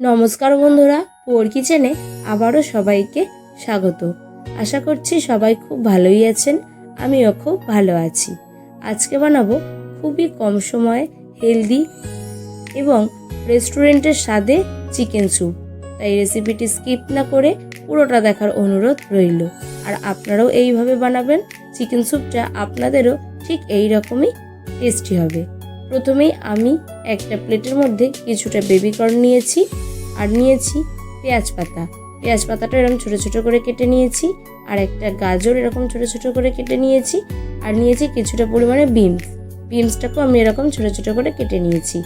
নমস্কার বন্ধুরা, পোর কিচেনে আবারও সবাইকে স্বাগত। আশা করছি সবাই খুব ভালোই আছেন, আমিও খুব ভালো আছি। আজকে বানাবো খুবই কম সময়ে হেলদি এবং রেস্টুরেন্টের স্বাদে চিকেন স্যুপ। তাই রেসিপিটি স্কিপ না করে পুরোটা দেখার অনুরোধ রইল। আর আপনারাও এইভাবে বানাবেন, চিকেন স্যুপটা আপনাদেরও ঠিক এই রকমই টেস্টি হবে। প্রথমেই আমি একটা প্লেটের মধ্যে কিছুটা বেবি কর্ন নিয়েছি। আর নিয়েছি পেঁয়াজ পাতা। পেঁয়াজ পাতাটা এরকম ছোটো ছোটো করে কেটে নিয়েছি, আর একটা গাজর এরকম ছোটো ছোটো করে কেটে নিয়েছি, আর নিয়েছি কিছুটা পরিমাণে বিনস। বিনসটাকেও আমি এরকম ছোটো ছোটো করে কেটে নিয়েছি।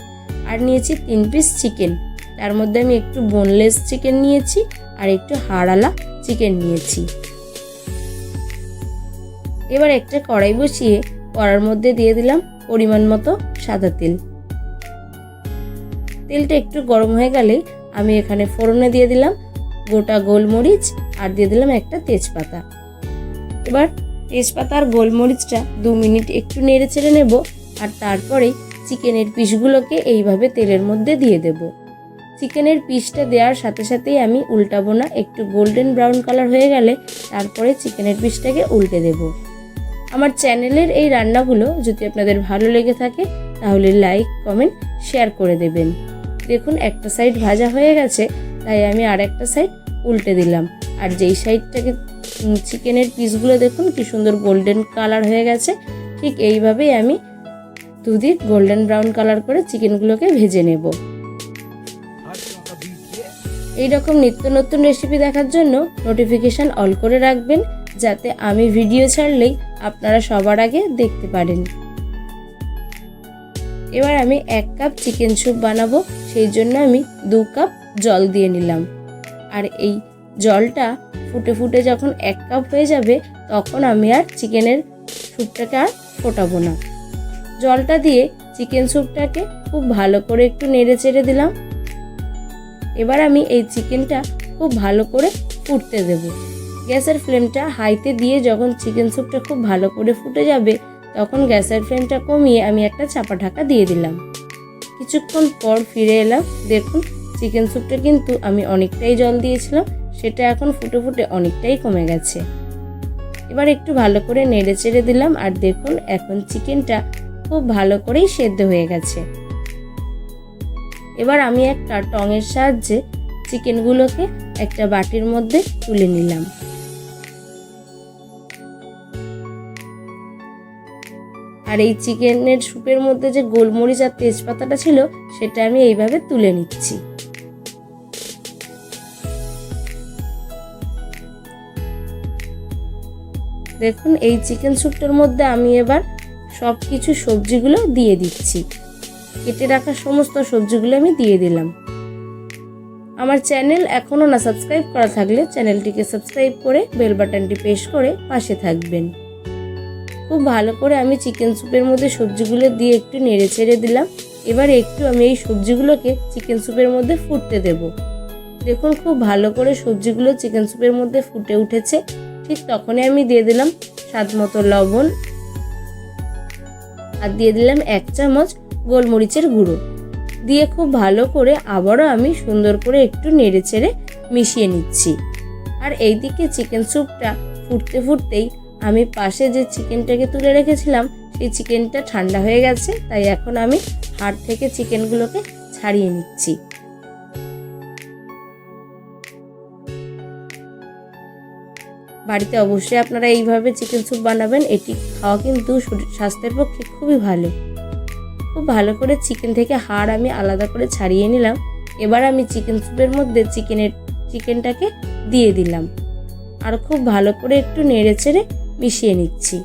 আর নিয়েছি তিন পিস চিকেন তার মধ্যে আমি একটু বোনলেস চিকেন নিয়েছি, আর একটু হাড়ালা চিকেন নিয়েছি। এবার একটা কড়াই বসিয়ে কড়ার মধ্যে দিয়ে দিলাম পরিমাণ মতো সাদা তেল। তেলটা একটু গরম হয়ে গেলেই আমি এখানে ফোড়নে দিয়ে দিলাম গোটা গোলমরিচ আর দিয়ে দিলাম একটা তেজপাতা। এবার তেজপাতা আর গোলমরিচটা দু মিনিট একটু নেড়ে ছেড়ে নেব আর তারপরেই চিকেনের পিসগুলোকে এইভাবে তেলের মধ্যে দিয়ে দেব। চিকেনের পিসটা দেওয়ার সাথে সাথেই আমি উল্টাবো না, একটু গোল্ডেন ব্রাউন কালার হয়ে গেলে তারপরে চিকেনের পিসটাকে উল্টে দেব। আমার চ্যানেলের এই রান্নাগুলো যদি আপনাদের ভালো লেগে থাকে, তাহলে লাইক, কমেন্ট, শেয়ার করে দেবেন। দেখুন, একটা সাইড ভাজা হয়ে গেছে, তাই আমি আর একটা সাইড উল্টে দিলাম। আর যেই সাইডটাকে চিকেনের পিসগুলো দেখুন, কি সুন্দর গোল্ডেন কালার হয়ে গেছে, ঠিক এইভাবেই আমি দুদিক গোল্ডেন ব্রাউন কালার করে চিকেনগুলোকে ভেজে নেব। এই রকম নিত্য নতুন রেসিপি দেখার জন্য নোটিফিকেশান অল করে রাখবেন, যাতে আমি ভিডিও ছাড়লেই আপনারা সবার আগে দেখতে পারেন। এবার আমি এক কাপ চিকেন স্যুপ বানাবো, সেই জন্য আমি দু কাপ জল দিয়ে নিলাম। আর এই জলটা ফুটে ফুটে যখন এক কাপ হয়ে যাবে, তখন আমি আর চিকেনের স্যুপটাকে আর ফোটাবো না। জলটা দিয়ে চিকেন স্যুপটাকে খুব ভালো করে একটু নেড়ে চেড়ে দিলাম। এবার আমি এই চিকেনটা খুব ভালো করে ফুটতে দেব। গ্যাসের ফ্লেমটা হাইতে দিয়ে যখন চিকেন স্যুপটা খুব ভালো করে ফুটে যাবে তখন গ্যাসের ফ্লেমটা কমিয়ে আমি একটা চাপা ঢাকা দিয়ে দিলাম। কিছুক্ষণ পর ফিরে এলাম। দেখুন, চিকেন স্যুপটা কিন্তু আমি অনেকটাই জল দিয়েছিলাম, সেটা এখন ফুটে ফুটে অনেকটাই কমে গেছে। এবার একটু ভালো করে নেড়ে চেড়ে দিলাম আর দেখুন, এখন চিকেনটা খুব ভালো করেই সেদ্ধ হয়ে গেছে। এবার আমি একটা টঙের সাহায্যে চিকেনগুলোকে একটা বাটির মধ্যে তুলে নিলাম। আর এই চিকেনের স্যুপের মধ্যে যে গোলমরিচ আর তেজপাতাটা ছিল, সেটা আমি এইভাবে তুলে নিচ্ছি। দেখুন, এই চিকেন স্যুপটার মধ্যে আমি এবার সব কিছু সবজিগুলো দিয়ে দিচ্ছি। কেটে রাখা সমস্ত সবজিগুলো আমি দিয়ে দিলাম। আমার চ্যানেল এখনও না সাবস্ক্রাইব করা থাকলে চ্যানেলটিকে সাবস্ক্রাইব করে বেল বাটনটি প্রেস করে পাশে থাকবেন। খুব ভালো করে আমি চিকেন স্যুপের মধ্যে সবজিগুলো দিয়ে একটু নেড়ে ছেড়ে দিলাম। এবার একটু আমি এই সবজিগুলোকে চিকেন স্যুপের মধ্যে ফুটতে দেব। দেখুন খুব ভালো করে সবজিগুলো চিকেন স্যুপের মধ্যে ফুটে উঠেছে। ঠিক তখনই আমি দিয়ে দিলাম স্বাদ মতো লবণ। আর দিয়ে দিলাম এক চামচ গোলমরিচের গুঁড়ো। দিয়ে খুব ভালো করে আবারও আমি সুন্দর করে একটু নেড়ে চেড়ে মিশিয়ে নিচ্ছি। আর এইদিকে চিকেন স্যুপটা ফুটতে ফুটতেই আমি পাশে যে চিকেনটাকে তুলে রেখেছিলাম, সেই চিকেনটা ঠান্ডা হয়ে গেছে, তাই এখন আমি হাড় থেকে চিকেনগুলোকে ছাড়িয়ে নিচ্ছি। বাড়িতে অবশ্যই আপনারা এইভাবে চিকেন স্যুপ বানাবেন, এটি খাওয়া কিন্তু স্বাস্থ্যের পক্ষে খুবই ভালো। খুব ভালো করে চিকেন থেকে হাড় আমি আলাদা করে ছাড়িয়ে নিলাম, এবার আমি চিকেন স্যুপের মধ্যে চিকেনের, চিকেনটাকে দিয়ে দিলাম। আর খুব ভালো করে একটু নেড়ে চেড়ে মিশিয়ে নিচ্ছি।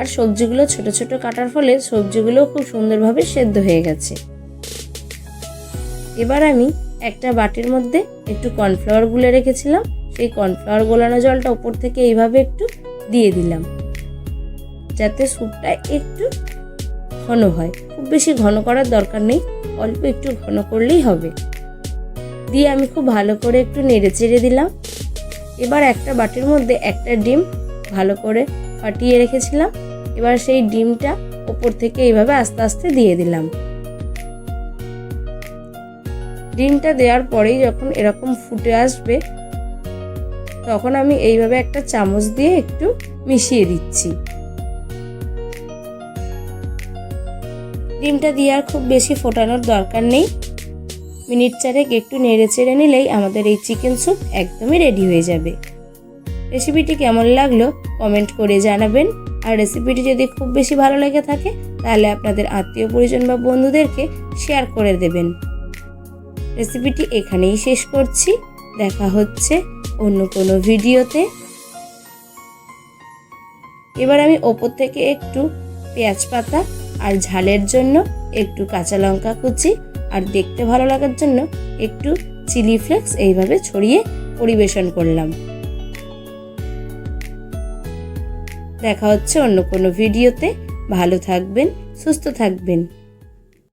আর সবজিগুলো ছোট ছোট কাটার ফলে সবজিগুলো খুব সুন্দরভাবে সেদ্ধ হয়ে গেছে। এবার আমি একটা বাটির মধ্যে একটু কর্নফ্লাওয়ার গুলে রেখেছিলাম। সেই কর্নফ্লাওয়ার গোলানো জলটা উপর থেকে এইভাবে একটু দিয়ে দিলাম। যাতে স্যুপটা একটু ঘন হয়। খুব বেশি ঘন করার দরকার নেই, অল্প একটু ঘন করলেই হবে। দিয়ে আমি খুব ভালো করে একটু নেড়ে চেড়ে দিলাম। এবার একটা বাটির মধ্যে একটা ডিম ভালো করে ফাটিয়ে রেখেছিলাম। এবার সেই ডিমটা ওপর থেকে এইভাবে আস্তে আস্তে দিয়ে দিলাম। ডিমটা দেওয়ার পরেই যখন এরকম ফুটে আসবে, তখন আমি এইভাবে একটা চামচ দিয়ে একটু মিশিয়ে দিচ্ছি। ডিমটা দিয়ে আর খুব বেশি ফোটানোর দরকার নেই। মিনিট চারেক একটু নেড়ে চেড়ে নিলেই আমাদের এই চিকেন স্যুপ একদমই রেডি হয়ে যাবে। রেসিপিটি কেমন লাগল কমেন্ট করে জানাবেন। আর রেসিপিটি যদি খুব বেশি ভালো লেগে থাকে, তাহলে আপনাদের আত্মীয় পরিজন বা বন্ধুদেরকে শেয়ার করে দেবেন। রেসিপিটি এখানেই শেষ করছি। দেখা হচ্ছে অন্য কোনো ভিডিওতে। এবার আমি ওপর থেকে একটু পেঁয়াজ পাতা আর ঝালের জন্য একটু কাঁচা লঙ্কা কুচি আর দেখতে ভালো লাগার জন্য একটু চিলি ফ্লেক্স এইভাবে ছড়িয়ে পরিবেশন করলাম। দেখা হচ্ছে অন্য কোনো ভিডিওতে। ভালো থাকবেন, সুস্থ থাকবেন।